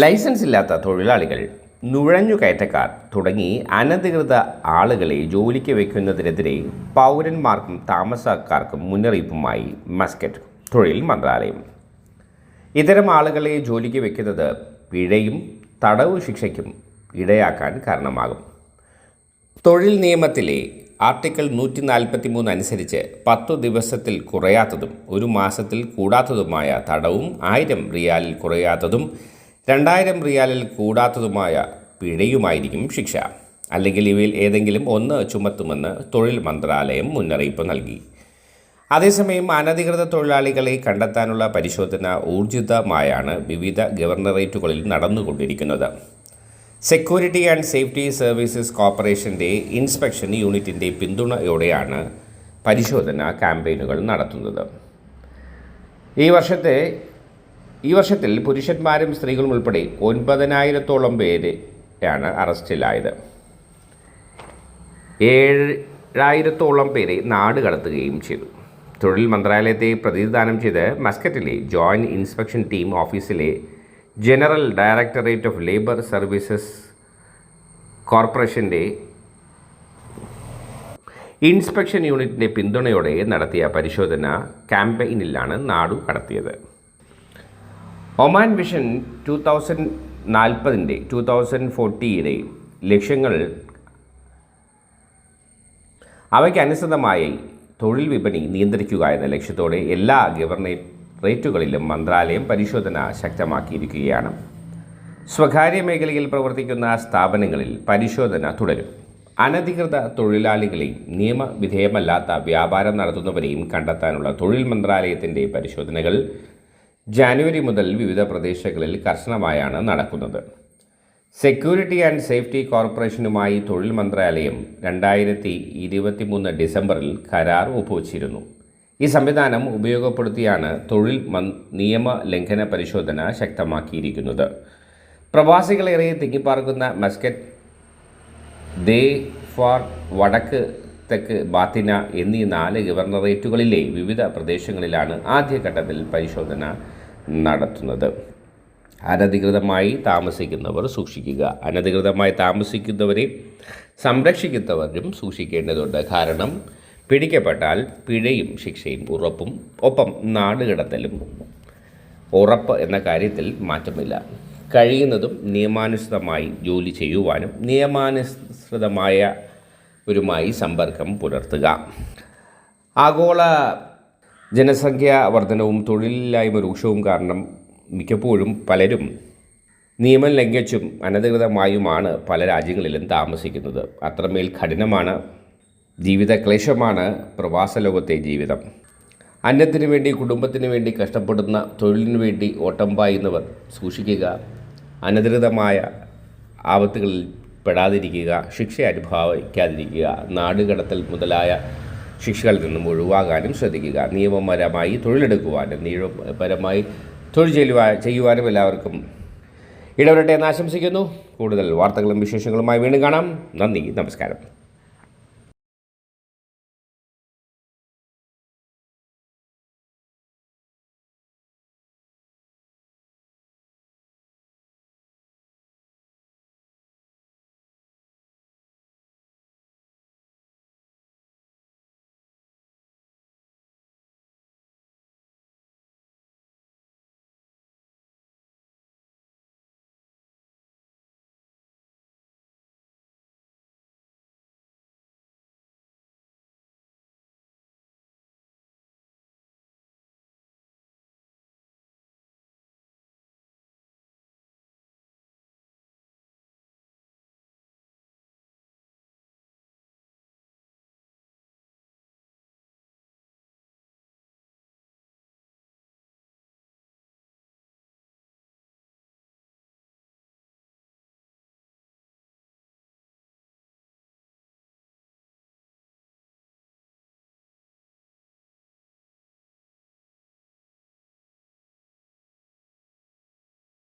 Licence ഇല്ലാത്ത തൊഴിലാളികൾ നുഴഞ്ഞുകയറ്റക്കാർ തുടങ്ങി അനധികൃത ആളുകളെ ജോലിക്ക് വയ്ക്കുന്നതിനെതിരെ പൗരന്മാർക്കും താമസക്കാർക്കും മുന്നറിയിപ്പുമായി മസ്കറ്റ് തൊഴിൽ മന്ത്രാലയം. ഇത്തരം ആളുകളെ ജോലിക്ക് വയ്ക്കുന്നത് പിഴയും തടവ് ശിക്ഷയ്ക്കും ഇടയാക്കാൻ കാരണമാകും. തൊഴിൽ നിയമത്തിലെ ആർട്ടിക്കിൾ നൂറ്റി നാൽപ്പത്തി മൂന്ന് അനുസരിച്ച് പത്തു ദിവസത്തിൽ കുറയാത്തതും ഒരു മാസത്തിൽ കൂടാത്തതുമായ തടവും ആയിരം റിയാലിൽ കുറയാത്തതും രണ്ടായിരം റിയാലിൽ കൂടാത്തതുമായ പിഴയുമായിരിക്കും ശിക്ഷ. അല്ലെങ്കിൽ ഇവയിൽ ഏതെങ്കിലും ഒന്ന് ചുമത്തുമെന്ന് തൊഴിൽ മന്ത്രാലയം മുന്നറിയിപ്പ് നൽകി. അതേസമയം അനധികൃത തൊഴിലാളികളെ കണ്ടെത്താനുള്ള പരിശോധന ഊർജിതമായാണ് വിവിധ ഗവർണറേറ്റുകളിൽ നടന്നുകൊണ്ടിരിക്കുന്നത്. സെക്യൂരിറ്റി ആൻഡ് സേഫ്റ്റി സർവീസസ് കോർപ്പറേഷന്റെ ഇൻസ്പെക്ഷൻ യൂണിറ്റിന്റെ പിന്തുണയോടെയാണ് പരിശോധന ക്യാമ്പയിനുകൾ നടത്തുന്നത്. ഈ വർഷത്തെ ഈ വർഷത്തിൽ പുരുഷന്മാരും സ്ത്രീകളും ഉൾപ്പെടെ ഒൻപതിനായിരത്തോളം പേരെയാണ് അറസ്റ്റിലായത്. ഏഴായിരത്തോളം പേരെ നാട് കടത്തുകയും ചെയ്തു. തൊഴിൽ മന്ത്രാലയത്തെ പ്രതിനിധാനം ചെയ്ത് മസ്കറ്റിലെ ജോയിന്റ് ഇൻസ്പെക്ഷൻ ടീം ഓഫീസിലെ general directorate of labour services കോർപ്പറേഷന്റെ ഇൻസ്പെക്ഷൻ യൂണിറ്റിന്റെ പിന്തുണയോടെ നടത്തിയ പരിശോധന ക്യാമ്പയിനിലാണ് നാടു കടത്തിയത്. ഒമാൻ വിഷൻ ടു തൗസൻഡ് നാൽപ്പതിന്റെ ടു തൗസൻഡ് ഫോർട്ടിയുടെ ലക്ഷ്യങ്ങൾ അവയ്ക്കനുസൃതമായി തൊഴിൽ വിപണി നിയന്ത്രിക്കുക എന്ന ലക്ഷ്യത്തോടെ എല്ലാ ഗവർണറേറ്റുകളിലും മന്ത്രാലയം പരിശോധന ശക്തമാക്കിയിരിക്കുകയാണ്. സ്വകാര്യ മേഖലയിൽ പ്രവർത്തിക്കുന്ന സ്ഥാപനങ്ങളിൽ പരിശോധന തുടരും. അനധികൃത തൊഴിലാളികളെയും നിയമവിധേയമല്ലാത്ത വ്യാപാരം നടത്തുന്നവരെയും കണ്ടെത്താനുള്ള തൊഴിൽ മന്ത്രാലയത്തിന്റെ പരിശോധനകൾ ജാനുവരി മുതൽ വിവിധ പ്രദേശങ്ങളിൽ കർശനമായാണ് നടക്കുന്നത്. സെക്യൂരിറ്റി ആൻഡ് സേഫ്റ്റി കോർപ്പറേഷനുമായി തൊഴിൽ മന്ത്രാലയം രണ്ടായിരത്തി ഇരുപത്തി മൂന്ന് ഡിസംബറിൽ കരാർ ഒപ്പുവച്ചിരുന്നു. ഈ സംവിധാനം ഉപയോഗപ്പെടുത്തിയാണ് തൊഴിൽ നിയമ ലംഘന പരിശോധന ശക്തമാക്കിയിരിക്കുന്നത്. പ്രവാസികളേറെ തിങ്ങിപ്പാർക്കുന്ന മസ്കറ്റ് ദേ ഫാർ വടക്ക് തെക്ക് ബാത്തിന എന്നീ നാല് ഗവർണറേറ്റുകളിലെ വിവിധ പ്രദേശങ്ങളിലാണ് ആദ്യഘട്ടത്തിൽ പരിശോധന നടത്തുന്നത്. അനധികൃതമായി താമസിക്കുന്നവർ സൂക്ഷിക്കുക. അനധികൃതമായി താമസിക്കുന്നവരെ സംരക്ഷിക്കുന്നവരും സൂക്ഷിക്കേണ്ടതുണ്ട്. കാരണം പിടിക്കപ്പെട്ടാൽ പിഴയും ശിക്ഷയും ഉറപ്പും ഒപ്പം നാടുകടത്തലും ഉറപ്പ് എന്ന കാര്യത്തിൽ മാറ്റമില്ല. കഴിയുന്നതും നിയമാനുസൃതമായി ജോലി ചെയ്യുവാനും നിയമാനുസൃതമായ ഒരുമായി സമ്പർക്കം പുലർത്തുക. ആഗോള ജനസംഖ്യാ വർധനവും തൊഴിലില്ലായ്മ രൂക്ഷവും കാരണം മിക്കപ്പോഴും പലരും നിയമം ലംഘിച്ചും അനധികൃതമായുമാണ് പല രാജ്യങ്ങളിലും താമസിക്കുന്നത്. അത്രമേൽ കഠിനമാണ് ജീവിത ക്ലേശമാണ് പ്രവാസ ലോകത്തെ ജീവിതം. അന്നത്തിന് വേണ്ടി കുടുംബത്തിന് വേണ്ടി കഷ്ടപ്പെടുന്ന തൊഴിലിനു വേണ്ടി ഓട്ടം പായുന്നവർ സൂക്ഷിക്കുക. അനധികൃതമായ ആപത്തുകളിൽ പെടാതിരിക്കുക ശിക്ഷ അനുഭവിക്കാതിരിക്കുക നാടുകടത്തൽ മുതലായ ശിക്ഷകളിൽ നിന്നും ഒഴിവാകാനും ശ്രദ്ധിക്കുക നിയമപരമായി തൊഴിലെടുക്കുവാനും നിയമപരമായി തൊഴിൽ ചെയ്യുവാൻ ചെയ്യുവാനും എല്ലാവർക്കും ഇടവരട്ടെ എന്ന് ആശംസിക്കുന്നു. കൂടുതൽ വാർത്തകളും വിശേഷങ്ങളുമായി വീണ്ടും കാണാം. നന്ദി നമസ്കാരം.